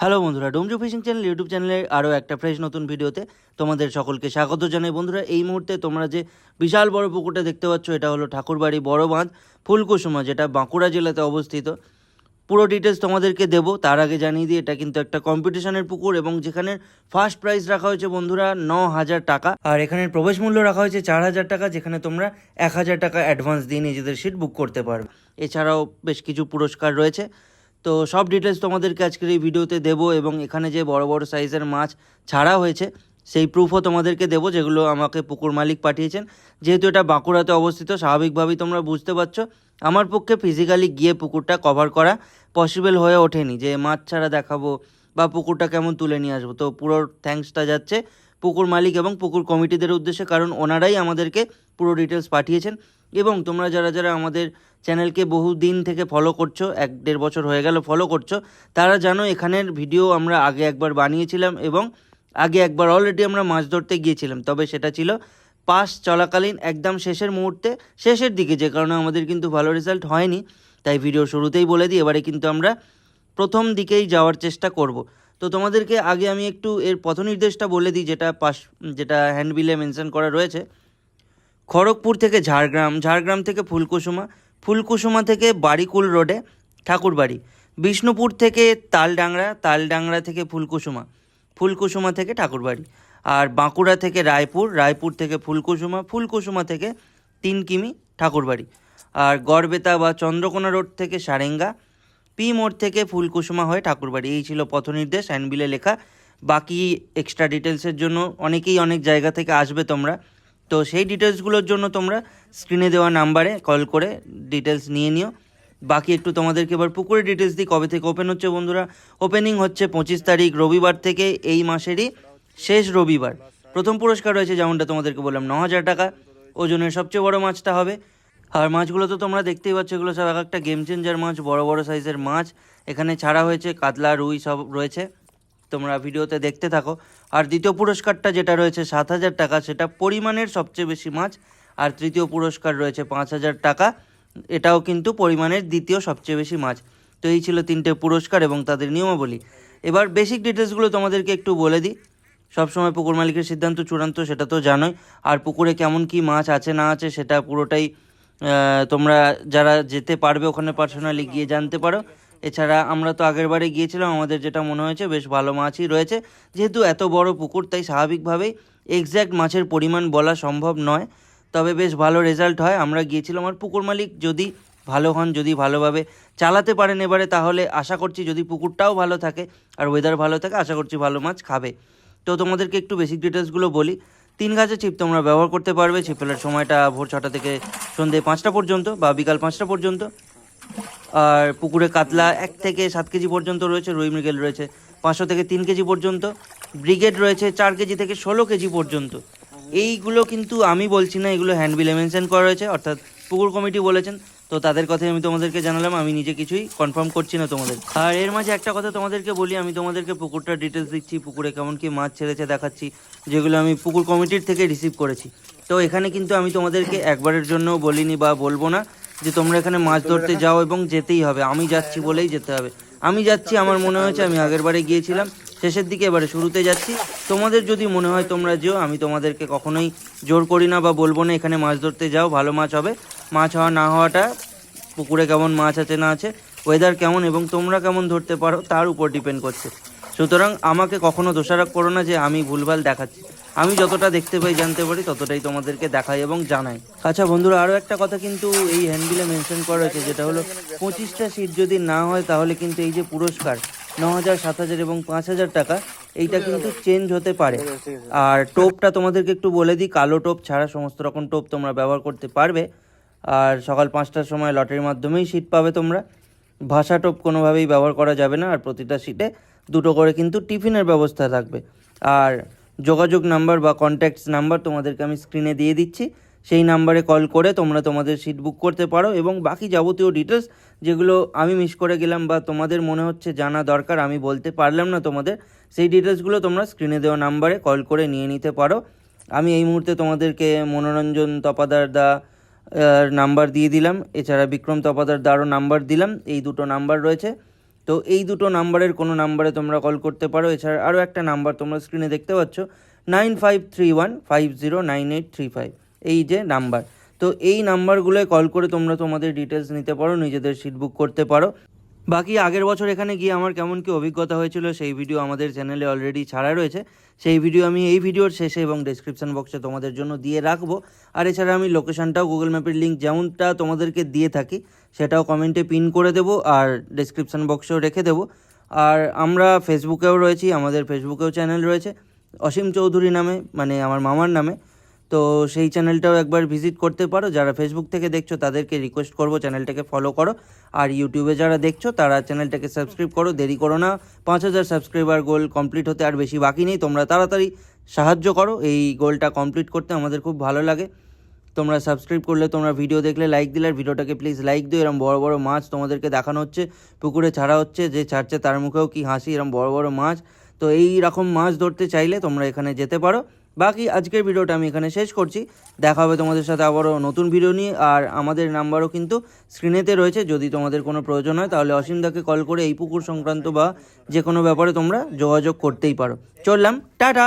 Hello বন্ধুরা, ডোমজু fishing channel YouTube চ্যানেলে আরও একটা ফ্রেশ নতুন ভিডিওতে তোমাদের সকলকে স্বাগত জানাই বন্ধুরা। এই মুহূর্তে তোমরা যে বিশাল বড় পুকুরটা দেখতে পাচ্ছ, এটা হলো ঠাকুরবাড়ি বড় বাঁধ ফুলকুসুমা যেটা বাঁকুড়া জেলাতে অবস্থিত। পুরো ডিটেলস তোমাদেরকে দেবো, তার আগে জানিয়ে দিই, এটা কিন্তু একটা কম্পিটিশনের পুকুর এবং যেখানে ফার্স্ট প্রাইজ রাখা হয়েছে বন্ধুরা ন হাজার টাকা। আর এখানের প্রবেশ মূল্য রাখা হয়েছে চার হাজার টাকা, যেখানে তোমরা এক হাজার টাকা অ্যাডভান্স দিয়ে নিজেদের সিট বুক করতে পারবে। এছাড়াও বেশ কিছু পুরস্কার রয়েছে। তো সব ডিটেলস তোমাদেরকে আজকের এই ভিডিওতে দেবো এবং এখানে যে বড় বড় সাইজের মাছ ছাড়া হয়েছে, সেই প্রুফও তোমাদেরকে দেবো যেগুলো আমাকে পুকুর মালিক পাঠিয়েছেন। যেহেতু এটা বাঁকুড়াতে অবস্থিত, স্বাভাবিকভাবেই তোমরা বুঝতে পারছ। আমার পক্ষে ফিজিক্যালি গিয়ে পুকুরটা কভার করা পসিবল হয়ে ওঠেনি যে মাছ ছাড়া দেখাবো বা পুকুরটা কেমন তুলে নিয়ে আসব। তো পুরো থ্যাঙ্কসটা যাচ্ছে পুকুর মালিক এবং পুকুর কমিটিদের উদ্দেশ্যে, কারণ ওনারাই আমাদেরকে পুরো ডিটেলস পাঠিয়েছেন এবং তোমরা যারা যারা আমাদের চ্যানেলকে বহু দিন থেকে ফলো করছ, এক দেড় বছর হয়ে গেল ফলো করছ, তারা জানো এখানের ভিডিও আমরা আগে একবার বানিয়েছিলাম এবং আগে একবার অলরেডি আমরা মাছ ধরতে গিয়েছিলাম। তবে সেটা ছিল পাস চলাকালীন একদম শেষের মুহূর্তে, শেষের দিকে, যে কারণে আমাদের কিন্তু ভালো রেজাল্ট হয়নি। তাই ভিডিও শুরুতেই বলে দিই, এবারে কিন্তু আমরা প্রথম দিকেই যাওয়ার চেষ্টা করব। তো তোমাদেরকে আগে আমি একটু এর পথনির্দেশটা বলে দিই, যেটা পাশ যেটা হ্যান্ডবিলে মেনশন করা রয়েছে। খড়গপুর থেকে ঝাড়গ্রাম ঝাড়গ্রাম থেকে ফুলকুসুমা ফুলকুসুমা থেকে বাড়িকুল রোডে ঠাকুরবাড়ি, বিষ্ণুপুর থেকে তালডাংরা তালডাংরা থেকে ফুলকুসুমা ফুলকুসুমা থেকে ঠাকুরবাড়ি, আর বাঁকুড়া থেকে রায়পুর রায়পুর থেকে ফুলকুসুমা ফুলকুসুমা থেকে তিন কিমি ঠাকুরবাড়ি, আর গড়বেতা বা চন্দ্রকোনা রোড থেকে সারেঙ্গা, পি মোড় থেকে ফুলকুসুমা হয়ে ঠাকুরবাড়ি। এই ছিল পথনির্দেশ হ্যান্ডবিলে লেখা। বাকি এক্সট্রা ডিটেলসের জন্য অনেকেই অনেক জায়গা থেকে আসবে তোমরা। তো সেই ডিটেলসগুলোর জন্য তোমরা স্ক্রিনে দেওয়া নাম্বারে কল করে ডিটেলস নিয়ে নিও। বাকি একটু তোমাদেরকে এবার পুকুরের ডিটেলস দিই, কবে থেকে ওপেন হচ্ছে বন্ধুরা? ওপেনিং হচ্ছে পঁচিশ তারিখ রবিবার থেকে এই মাসেরই শেষ রবিবার। প্রথম পুরস্কার রয়েছে যেমনটা তোমাদেরকে বললাম, ন হাজার টাকা। ওজনের সবচেয়ে বড় মাছটা হবে। আর মাছগুলো তো তোমরা দেখতেই পাচ্ছ, এগুলো সব এক একটা গেম চেঞ্জার মাছ, বড় বড় সাইজের মাছ। এখানে ছাড়া হয়েছে কাতলা, রুই সব রয়েছে। তোমরা ভিডিওতে দেখতে থাকো। আর দ্বিতীয় পুরস্কারটা যেটা রয়েছে সাত হাজার টাকা, সেটা পরিমাণের সবচেয়ে বেশি মাছ। আর তৃতীয় পুরস্কার রয়েছে পাঁচ হাজার টাকা, এটাও কিন্তু পরিমাণের দ্বিতীয় সবচেয়ে বেশি মাছ। তো এই ছিল তিনটে পুরস্কার এবং তাদের নিয়মাবলী। এবার বেসিক ডিটেলসগুলো তোমাদেরকে একটু বলে দিই। সবসময় পুকুর মালিকের সিদ্ধান্ত চূড়ান্ত, সেটা তো জানোই। আর পুকুরে কেমন কি মাছ আছে, না আছে, সেটা পুরোটাই তোমরা যারা যেতে পারবে ওখানে পার্সোনালি গিয়ে জানতে পারো। এছাড়া আমরা তো আগের বারে গিয়েছিলাম, আমাদের যেটা মনে হয়েছে বেশ ভালো মাছই রয়েছে। যেহেতু এত বড় পুকুর, তাই স্বাভাবিকভাবেই এক্স্যাক্ট মাছের পরিমাণ বলা সম্ভব নয়। তবে বেশ ভালো রেজাল্ট হয়। আমরা গিয়েছিলাম আর পুকুর মালিক যদি ভালো হন, যদি ভালোভাবে চালাতে পারেন এবারে, তাহলে আশা করছি যদি পুকুরটাও ভালো থাকে আর ওয়েদার ভালো থাকে, আশা করছি ভালো মাছ খাবে। তো তোমাদেরকে একটু বেসিক ডিটেলসগুলো বলি। তিন গাছের ছিপ তোমরা ব্যবহার করতে পারবে। ছিপ ফেলার সময়টা ভোর ছটা থেকে সন্ধ্যে পাঁচটা পর্যন্ত বা বিকাল পাঁচটা পর্যন্ত। আর পুকুরে কাতলা এক থেকে সাত কেজি পর্যন্ত রয়েছে, রুই মৃগেল রয়েছে পাঁচশো থেকে তিন কেজি পর্যন্ত, ব্রিগেড রয়েছে চার কেজি থেকে ষোলো কেজি পর্যন্ত। এইগুলো কিন্তু আমি বলছি না, এগুলো হ্যান্ডবিলে মেনশন করা রয়েছে, অর্থাৎ পুকুর কমিটি বলেছেন, তো তাদের কথাই আমি তোমাদেরকে জানালাম, আমি নিজে কিছুই কনফার্ম করছি না তোমাদের। আর এর মাঝে একটা কথা তোমাদেরকে বলি, আমি তোমাদেরকে পুকুরটার ডিটেলস দিচ্ছি, পুকুরে কেমন কি মাছ ছেড়েছে দেখাচ্ছি, যেগুলো আমি পুকুর কমিটির থেকে রিসিভ করেছি। তো এখানে কিন্তু আমি তোমাদেরকে একবারের জন্য বলিনি বা বলব না যে তোমরা এখানে মাছ ধরতে যাও এবং যেতেই হবে। আমি যাচ্ছি বলেই যেতে হবে। আমি যাচ্ছি আমার মনে হয়েছে আমি আগের বারে গিয়েছিলাম। শেষের দিকে এবারে শুরুতে যাচ্ছি। তোমাদের যদি মনে হয় তোমরা যেও আমি তোমাদেরকে কখনোই জোর করি না বা বলব না এখানে মাছ ধরতে যাও ভালো মাছ হবে। মাছ হওয়া না হওয়াটা পুকুরে কেমন মাছ আছে না আছে ওয়েদার কেমন এবং তোমরা কেমন ধরতে পারো তার উপর ডিপেন্ড করছে। সুতরাং আমাকে কখনো দোষারোপ করো না যে আমি ভুলভাল দেখাচ্ছি। আমি যতটা দেখতে পাই, জানতে পারি, ততটাই তোমাদেরকে দেখাই এবং জানাই। আচ্ছা বন্ধুরা আরও একটা কথা কিন্তু এই হ্যান্ডবিলে মেনশন করা হয়েছে, যেটা হলো পঁচিশটা সিট যদি না হয়, তাহলে কিন্তু এই যে পুরস্কার ন হাজার সাত হাজার এবং পাঁচ হাজার টাকা, এইটা কিন্তু চেঞ্জ হতে পারে। আর টোপটা তোমাদেরকে একটু বলে দিই, কালো টোপ ছাড়া সমস্ত রকম টোপ তোমরা ব্যবহার করতে পারবে। আর সকাল পাঁচটার সময় লটারির মাধ্যমেই সিট পাবে তোমরা। ভাষা টোপ কোনোভাবেই ব্যবহার করা যাবে না, আর প্রতিটা সিটে দুটো করে কিন্তু টিফিনের ব্যবস্থা থাকবে। আর যোগাযোগ নাম্বার বা কন্ট্যাক্টস নাম্বার তোমাদেরকে আমি স্ক্রিনে দিয়ে দিচ্ছি। সেই নাম্বারে কল করে তোমরা তোমাদের সিট বুক করতে পারো এবং বাকি যাবতীয় ডিটেলস যেগুলো আমি মিস করে গেলাম বা তোমাদের মনে হচ্ছে জানা দরকার আমি বলতে পারলাম না তোমাদের, সেই ডিটেলসগুলো তোমরা স্ক্রিনে দেওয়া নাম্বারে কল করে নিয়ে নিতে পারো। আমি এই মুহূর্তে তোমাদেরকে মনোরঞ্জন তপাদার দা নাম্বার দিয়ে দিলাম। এছাড়া বিক্রম তপাদার দারও নাম্বার দিলাম। এই দুটো নাম্বার রয়েছে। তো এই দুটো নাম্বারের কোনো নাম্বারে তোমরা কল করতে পারো। এছাড়া আরও একটা নাম্বার তোমরা স্ক্রিনে দেখতে পাচ্ছ nine five three one five zero nine eight three five এই যে নাম্বার। তো এই নাম্বারগুলোয় কল করে তোমরা তোমাদের ডিটেলস নিতে পারো, নিজেদের সিট বুক করতে পারো। বাকি আগের বছর এখানে গিয়ে আমার কেমন কি অভিজ্ঞতা হয়েছিল, সেই ভিডিও আমাদের চ্যানেলে অলরেডি ছাড়া রয়েছে। সেই ভিডিও আমি এই ভিডিওর শেষে এবং ডেসক্রিপশন বক্সে তোমাদের জন্য দিয়ে রাখব। আর এছাড়া আমি লোকেশনটাও গুগল ম্যাপের লিঙ্ক যেমনটা তোমাদেরকে দিয়ে থাকি, সেটাও কমেন্টে পিন করে দেবো আর ডেসক্রিপশন বক্সেও রেখে দেবো। আর আমরা ফেসবুকেও রয়েছি, আমাদের ফেসবুকেও চ্যানেল রয়েছে। অসীম চৌধুরী নামে মানে আমার মামার নামে। তো সেই চ্যানেলটাও একবার ভিজিট করতে পারো। যারা ফেসবুক থেকে দেখছ, তাদেরকে রিকোয়েস্ট করব চ্যানেলটাকে ফলো করো। আর ইউটিউবে যারা দেখছ, তারা চ্যানেলটাকে সাবস্ক্রাইব করো। দেরি করো না, পাঁচ হাজার সাবস্ক্রাইবার গোল কমপ্লিট হতে আর বেশি বাকি নেই। তোমরা তাড়াতাড়ি সাহায্য করো। এই গোলটা কমপ্লিট করতে আমাদের খুব ভালো লাগে। তোমরা সাবস্ক্রাইব করলে, তোমরা ভিডিও দেখলে লাইক দিলে, আর ভিডিওটাকে প্লিজ লাইক দিও। এরকম বড় বড় মাছ তোমাদেরকে দেখানো হচ্ছে। পুকুরে ছাড়া হচ্ছে, যে ছাড়ছে তার মুখেও কি হাসি এরকম বড় বড় মাছ। তো এই রকম মাছ ধরতে চাইলে তোমরা এখানে যেতে পারো। বাকি আজকের ভিডিওটা আমি এখানে শেষ করছি। দেখা হবে তোমাদের সাথে আবারও নতুন ভিডিও নিয়ে। আর আমাদের নাম্বারও কিন্তু স্ক্রিনেতে রয়েছে। যদি তোমাদের কোনো প্রয়োজন হয়, তাহলে অসীমদাকে কল করে এই পুকুর সংক্রান্ত বা যে কোনো ব্যাপারে তোমরা যোগাযোগ করতেই পারো। চললাম, টাটা!